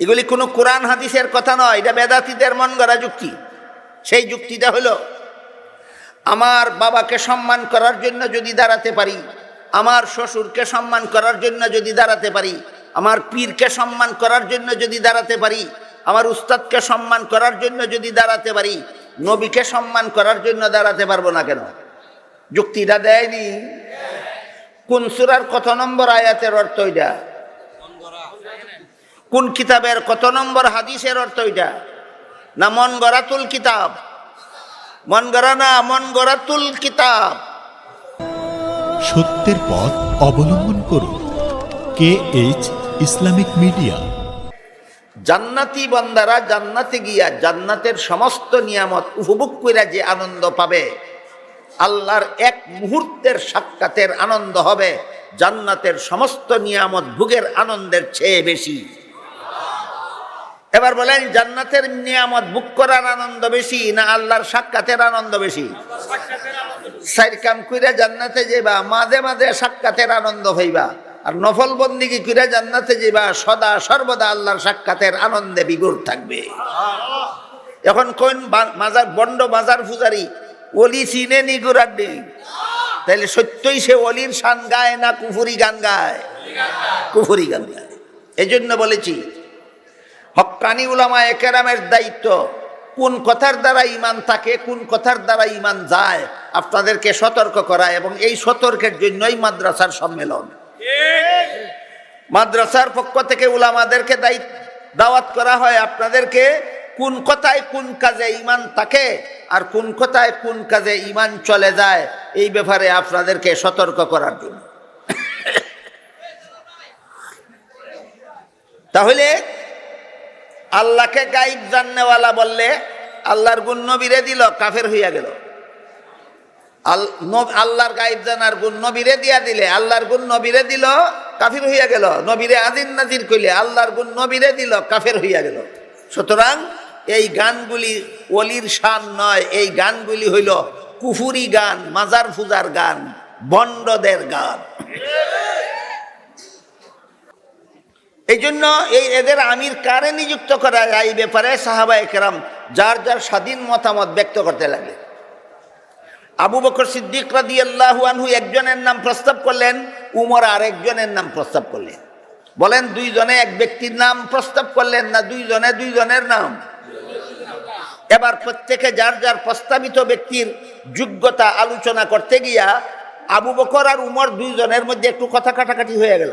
এগুলি কোনো কোরআন, হাদিসের কথা নয়, এটা বেদাতিদের মন গড়া যুক্তি। সেই যুক্তিটা হলো, আমার বাবাকে সম্মান করার জন্য যদি দাঁড়াতে পারি, আমার শ্বশুরকে সম্মান করার জন্য যদি দাঁড়াতে পারি, আমার পীরকে সম্মান করার জন্য যদি দাঁড়াতে পারি, আমার উস্তাদকে সম্মান করার জন্য যদি দাঁড়াতে পারি, নবীকে সম্মান করার জন্য দাঁড়াতে পারব না কেন? যুক্তিটা দেয়নি। কোন সুরার কত নম্বর আয়াতের অর্থ এটা? কোন কিতাবের কত নম্বর হাদিসের অর্থ এটা? না মন গড়াতুল কিতাব? মন গড়া না মন গড়াতুল কিতাব? সত্যের পথ অবলম্বন করুন। K H Islamic media. জান্নাতি বান্দারা জান্নাতে গিয়া জান্নাতের সমস্ত নিয়ামত উপভোগ কইরা যে আনন্দ পাবে আল্লাহর এক মুহূর্তের সাক্ষাতের আনন্দ হবে জান্নাতের সমস্ত নিয়ামত ভোগের আনন্দের চেয়ে বেশি। এবার বলেন, জান্নাতের নিয়ামত বুক করার আনন্দ বেশি না আল্লাহর সাক্ষাতের আনন্দ বেশি? সাইর কাম কইরা জান্নাতে যাইবা, মাঝে মাঝে সাক্ষাতের আনন্দ হইবা। আর নফল বন্দিগি কইরা জান্নাতে যাইবা, সদা সর্বদা আল্লাহর সাক্ষাতের আনন্দে বিগুর থাকবে। এখন কোন মাজার, বন্ড বাজার পূজারি, অলি চিনে নি গুরাড্ডি তাইলে সত্যই সে অলির শান গায় না কুফুরি গান গায়? কুফুরি গান গায়। এই জন্য বলেছি হক্কানি উলামা একেরামের দায়িত্ব। কোন কথার দ্বারা ইমান থাকে, কোন কথার দ্বারা ইমান যায়, আপনাদেরকে সতর্ক করা এবং এই সতর্কের জন্যই মাদ্রাসার সম্মেলন। মাদ্রাসার পক্ষ থেকে উলামাদেরকে দায়িত্ব, দাওয়াত করা হয় আপনাদেরকে কোন কথায় কোন কাজে ইমান থাকে আর কোন কথায় কোন কাজে ইমান চলে যায়, এই ব্যাপারে আপনাদেরকে সতর্ক করার জন্য। তাহলে আল্লাহকে গাইব জাননেওয়ালা বললে আল্লাহর গুণ নবীরে দিল, কাফের হইয়া গেল। আল্লাহর গাইব জানার গুণ নবীরে দিয়া দিলে, আল্লাহর গুণ নবীরে দিল, কাফির হইয়া গেল। নবীরে আজিন নাজির কইলে আল্লাহর গুণ নবীরে দিল, কাফের হইয়া গেল। সুতরাং এই গানগুলি অলির শান নয়, এই গানগুলি হইল কুফুরি গান, মাজার ফুজার গান, বন্ডদের গান। এই জন্য এই এদের আমির কারে নিযুক্ত করা যায়? এই ব্যাপারে সাহাবা একরাম যার যার স্বাধীন মতামত ব্যক্ত করতে লাগে আবু বকর সিদ্দিক রাদি আল্লাহু আনহু একজনের নাম প্রস্তাব করলেন, উমর আরেকজনের নাম প্রস্তাব করলেন। বলেন, দুইজনে এক ব্যক্তির নাম প্রস্তাব করলেন না দুইজনে দুইজনের নাম? এবার প্রত্যেকে যার যার প্রস্তাবিত ব্যক্তির যোগ্যতা আলোচনা করতে গিয়া আবু বকর আর উমর দুইজনের মধ্যে একটু কথা কাটাকাটি হয়ে গেল।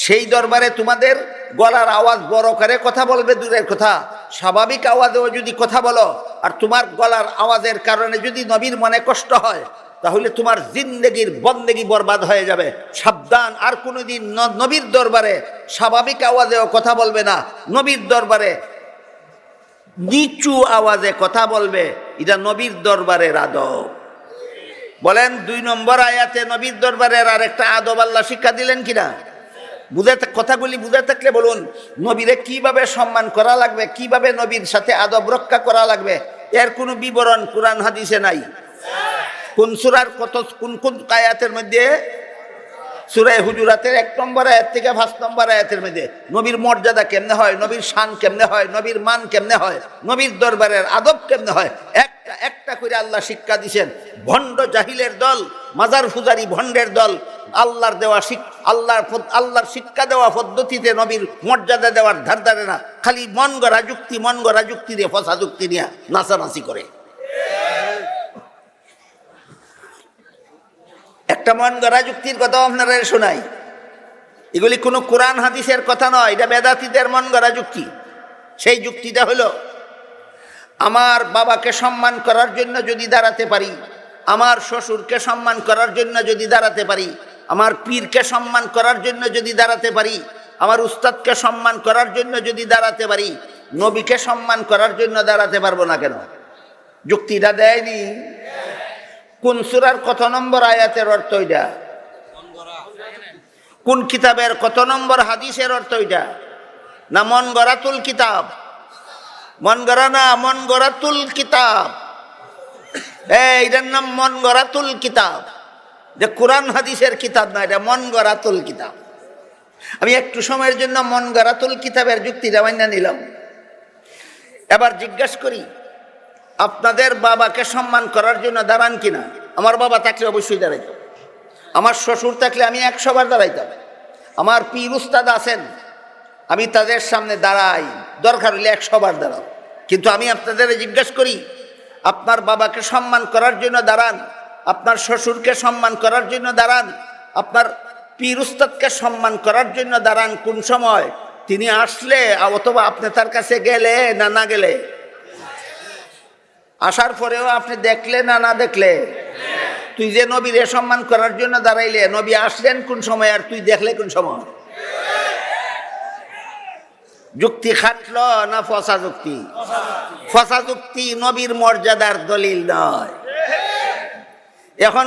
সেই দরবারে তোমাদের গলার আওয়াজ বড় করে কথা বলবে দূরের কথা। স্বাভাবিক আওয়াজেও যদি কথা বলো, আর তোমার গলার আওয়াজের কারণে যদি নবীর মনে কষ্ট হয়, তাহলে তোমার জিন্দেগির বন্দেগি বরবাদ হয়ে যাবে। সাবধান, আর কোনোদিন নবীর দরবারে স্বাভাবিক আওয়াজেও কথা বলবে না। নবীর দরবারে নিচু আওয়াজে কথা বলবে, এটা নবীর দরবারের আদব। বলেন, দুই নম্বর আয়াতে নবীর দরবারের আর একটা আদব আল্লাহ শিক্ষা দিলেন কিনা? বুঝে কথাগুলি বুঝে থাকলে বলুন, নবীরে কীভাবে সম্মান করা লাগবে? কীভাবে নবীর সাথে আদব রক্ষা করা লাগবে? এর কোনো বিবরণ কোরআন হাদিসে নাই। কোন সুরার কত কোন কোন কায়াতের মধ্যে? সুরায় হুজুরাতের এক নম্বর আয়াত থেকে পাঁচ নম্বর আয়াতের মধ্যে। নবীর মর্যাদা কেমনে হয়? নবীর শান কেমনে হয়? নবীর মান কেমনে হয়? নবীর দরবারের আদব কেমনে হয়? একটা একটা করে আল্লাহ শিক্ষা দিছেন। ভণ্ড জাহিলের দল, মাজার ফুজারি ভণ্ডের দল, আল্লাহর দেওয়া আল্লাহর আল্লাহর শিক্ষা দেওয়া পদ্ধতিতে নবীর মর্যাদা দেওয়ার ধার ধারে না। খালি মন গড়া যুক্তি, মন গড়া যুক্তি দিয়ে ফসা যুক্তি নিয়ে নাচানাচি করে। একটা মন গড়া যুক্তির কথা আপনারা শোনাই। এগুলি কোনো কোরআন, হাদিসের কথা নয়, এটা বেদাতিদের মন গড়া যুক্তি। সেই যুক্তিটা হলো আমার বাবাকে সম্মান করার জন্য যদি দাঁড়াতে পারি, আমার শ্বশুরকে সম্মান করার জন্য যদি দাঁড়াতে পারি, আমার পীরকে সম্মান করার জন্য যদি দাঁড়াতে পারি, আমার উস্তাদকে সম্মান করার জন্য যদি দাঁড়াতে পারি, নবীকে সম্মান করার জন্য দাঁড়াতে পারব না কেন? যুক্তিটা দেয়নি? কোন সুরার কত নম্বর আয়াতের অর্থ এটা? কোন কিতাবের কত নম্বর হাদিসের অর্থ এটা? না মন গড়াতুল কিতাব। মন গড়া না, মন গড়াতুল কিতাব। এই, এটার নাম মন গড়াতুল কিতাব। যে কোরআন হাদিসের কিতাব না, এটা মন গড়াতুল কিতাব। আমি একটু সময়ের জন্য মন গড়াতুল কিতাবের যুক্তি মান্য নিলাম। এবার জিজ্ঞাসা করি, আপনাদের বাবাকে সম্মান করার জন্য দাঁড়ান কিনা? আমার বাবা থাকলে অবশ্যই দাঁড়াইতাম আমার শ্বশুর থাকলে আমি একশো বার দাঁড়াইতাম। আমার পীর উস্তাদ আছেন, আমি তাদের সামনে দাঁড়াই। দরকার হলে একশো বার দাঁড়াও। কিন্তু আমি আপনাদের জিজ্ঞেস করি, আপনার বাবাকে সম্মান করার জন্য দাঁড়ান, আপনার শ্বশুরকে সম্মান করার জন্য দাঁড়ান, আপনার পীর উস্তাদকে সম্মান করার জন্য দাঁড়ান, কোন সময়? তিনি আসলে অথবা আপনি তার কাছে গেলে না না গেলে? আসার পরেও আপনি দেখলে না না দেখলে? তুই যে নবীর সম্মান করার জন্য দাঁড়াইলে, নবী আসলেন কোন সময় আর তুই দেখলে কোন সময়? যুক্তি খাটল না ফসা যুক্তি? ফসা যুক্তি নবীর মর্যাদার দলিল নয়। এখন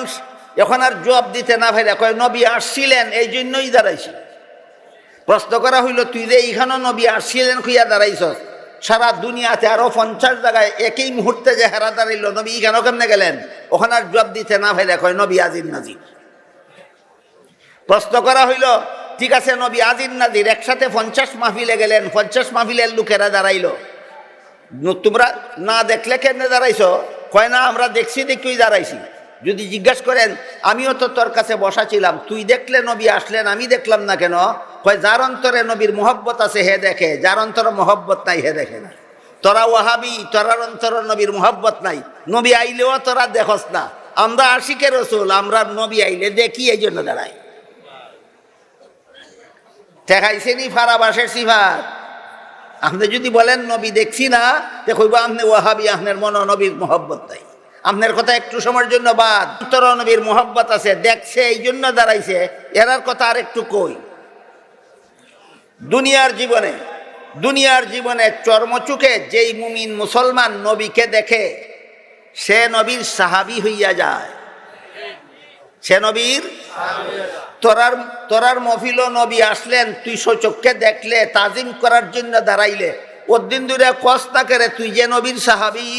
এখন আর জবাব দিতে না ভাই কয় নবী আসছিলেন, এই জন্যই দাঁড়াইছি। প্রশ্ন করা হইল, তুই যে এইখানেও নবী আসছিলেন খুইয়া দাঁড়াইছস? সারা দুনিয়াতে আরও পঞ্চাশ জায়গায় একই মুহূর্তে যে হেরা দাঁড়াইল, নবী কেন কেমনে গেলেন? ওখানে আর জবাব দিতে না ভাই কয় নবী আজির নাজির। প্রশ্ন করা হইল ঠিক আছে, নবী আজির নাজির একসাথে পঞ্চাশ মাহফিলে গেলেন, পঞ্চাশ মাহফিলের লোকেরা দাঁড়াইল। তোমরা না দেখলে কেমনে দাঁড়াইছ? কয়, না, আমরা দেখছি দেখেই দাঁড়াইছি। যদি জিজ্ঞাসা করেন, আমিও তো তোর কাছে বসা ছিলাম, তুই দেখলে নবী আসলেন, আমি দেখলাম না কেন? কয়, যার অন্তরে নবীর মহব্বত আছে, হে দেখে, যার অন্তরে মহব্বত নাই, হে দেখে না। তোরা ওহাবি তোরার অন্তর নবীর মহব্বত নাই। নবী আইলেও তোরা দেখস না। আমরা আশিকের রসুল, আমরা নবী আইলে দেখি এই জন্য দাঁড়াই। ঠেকাইছে নি ফারাবাসের সিফার আপনি যদি বলেন, নবী দেখছি না দেখব আপনি ওয়াহাবি, আপনার মন নবীর মহব্বত নাই। আপনার কথা একটু সময়ের জন্য বাদ। উত্তর নবীর মহব্বত আছে, দেখছে, এই জন্য দাঁড়াইছে। এরার কথা আর একটু কই। দুনিয়ার জীবনে দুনিয়ার জীবনে চর্মচুকে যেই মুমিন মুসলমান নবীকে দেখে, সে নবীর সাহাবি হইয়া যায়। সে নবীর তোরার তোরার মফিল নবী আসলেন, তুই সচক্ষে দেখলে, তাজিম করার জন্য দাঁড়াইলে। দিন দূরে কস্তা করে, তুই যে নবীর সাহাবি?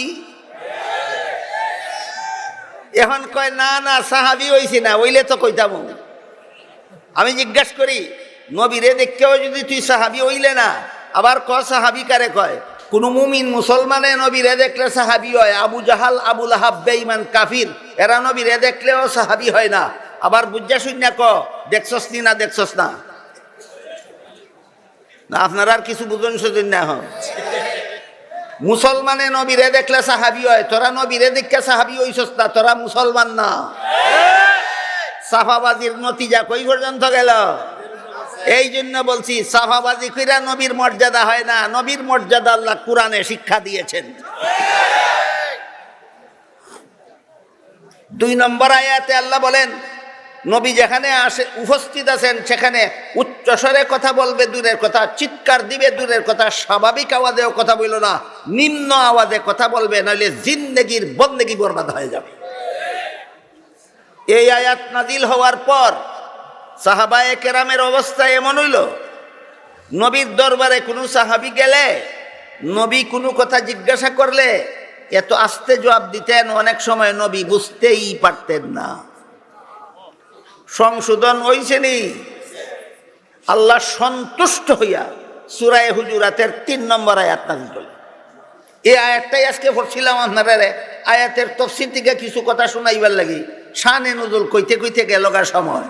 এখন কয়, না না, সাহাবি হইছি না ওইলে তো কইতাম আমি। জিজ্ঞাসা করি নবীরে দেখতেও যদি তুই সাহাবি হইলে না, আবার ক সাহাবি কারে কয়? কোন মুমিন মুসলমানে নবীরে দেখলে সাহাবি হয়, আবু জাহাল আবুল আহাব বেঈমান, কাফির, এরা নবীরে দেখলেও সাহাবি হয় না। আবার বুঝা শূন্য ক দেখছস নি না দেখছস না? না, আপনারা আর কিছু বুঝুন সুজন না হন মুসলমানে নবীরে দেখলে সাহাবি হয়, তোরা নবীরে দেখলে সাহাবি হইছস না, তোরা মুসলমান না। সাফাবাজির নতিজা কই পর্যন্ত গেল? এই জন্য বলছি, সাফাবাজি কইরা নবীর মর্যাদা হয় না, নবীর মর্যাদা আল্লাহ কোরআনে শিক্ষা দিয়েছেন। দুই নম্বর আয়াতে আল্লাহ বলেন নবী যেখানে আসে, উপস্থিত আছেন, সেখানে উচ্চস্বরে কথা বলবে, দূরের কথা, চিৎকার দিবে, দূরের কথা, স্বাভাবিক আওয়াজেও কথা বলল না, নিম্ন আওয়াজে কথা বলবে নইলে জিন্দেগির বন্দেগি বরবাদ হয়ে যাবে। এই আয়াত নাজিল হওয়ার পর সাহাবায়ে কেরামের অবস্থা এমন হইল, নবীর দরবারে কোনো সাহাবি গেলে, নবী কোনো কথা জিজ্ঞাসা করলে, এত আস্তে জবাব দিতেন, অনেক সময় নবী বুঝতেই পারতেন না। সংশোধন হইছেনি আল্লাহ সন্তুষ্ট হইয়া সুরায় হুজুরাতের তিন নম্বর আয়াত নাজিল করলেন। এই আয়াতটাই আজকে পড়ছিলাম আপনারা আয়াতের তফসিল থেকে কিছু কথা শোনাইবার লাগি। শানে নজুল কইতে কইতে গেল সময়।